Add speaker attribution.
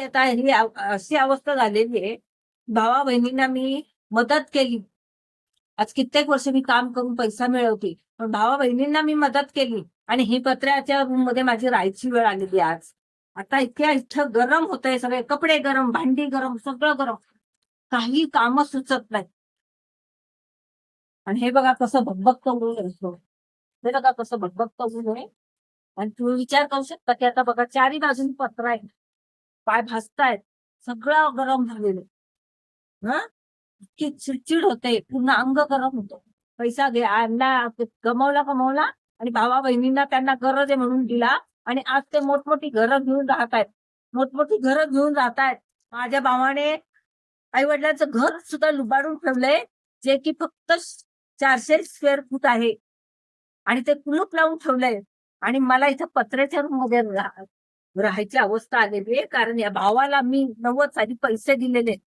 Speaker 1: की आता ही अशी अवस्था झालेली आहे. भावा बहिणींना मी मदत केली. आज कित्येक वर्ष मी काम करून पैसा मिळवते. पण भावा बहिणींना मी मदत केली. आणि ही पत्र्याच्या रूममध्ये माझी राहायची वेळ आलेली आज. आता इतक्या इथं गरम होतंय सगळे. कपडे गरम भांडी गरम सगळं गरम. काही काम सुचत नाही. आणि हे बघा कसं भगभगत ऊन असतो हे बघा कसं भगभगत ऊन आहे आणि तुम्ही विचार करू शकता की आता बघा चारी बाजून पत्र आहे. पाय भासतायत सगळं गरम झालेलं. हा? इतकी चिडचिड होते पूर्ण अंग गरम होतं. पैसा घे आणला गमावला कमावला आणि भावा बहिणींना त्यांना गरज आहे म्हणून दिला आणि आज ते मोठमोठी घरं घेऊन राहत आहेत मोठमोठी घरं घेऊन राहत आहेत माझ्या भावाने आई वडिलांचं घर सुद्धा लुबाडून ठेवलंय जे की फक्त चारशे स्क्वेअर फूट आहे. आणि ते कुलूप लावून ठेवलंय. आणि मला इथं पत्र्याच्या रूममध्ये राह- राहायची अवस्था आलेली आहे कारण या भावाला मी नव्वद साली पैसे दिलेले आहेत.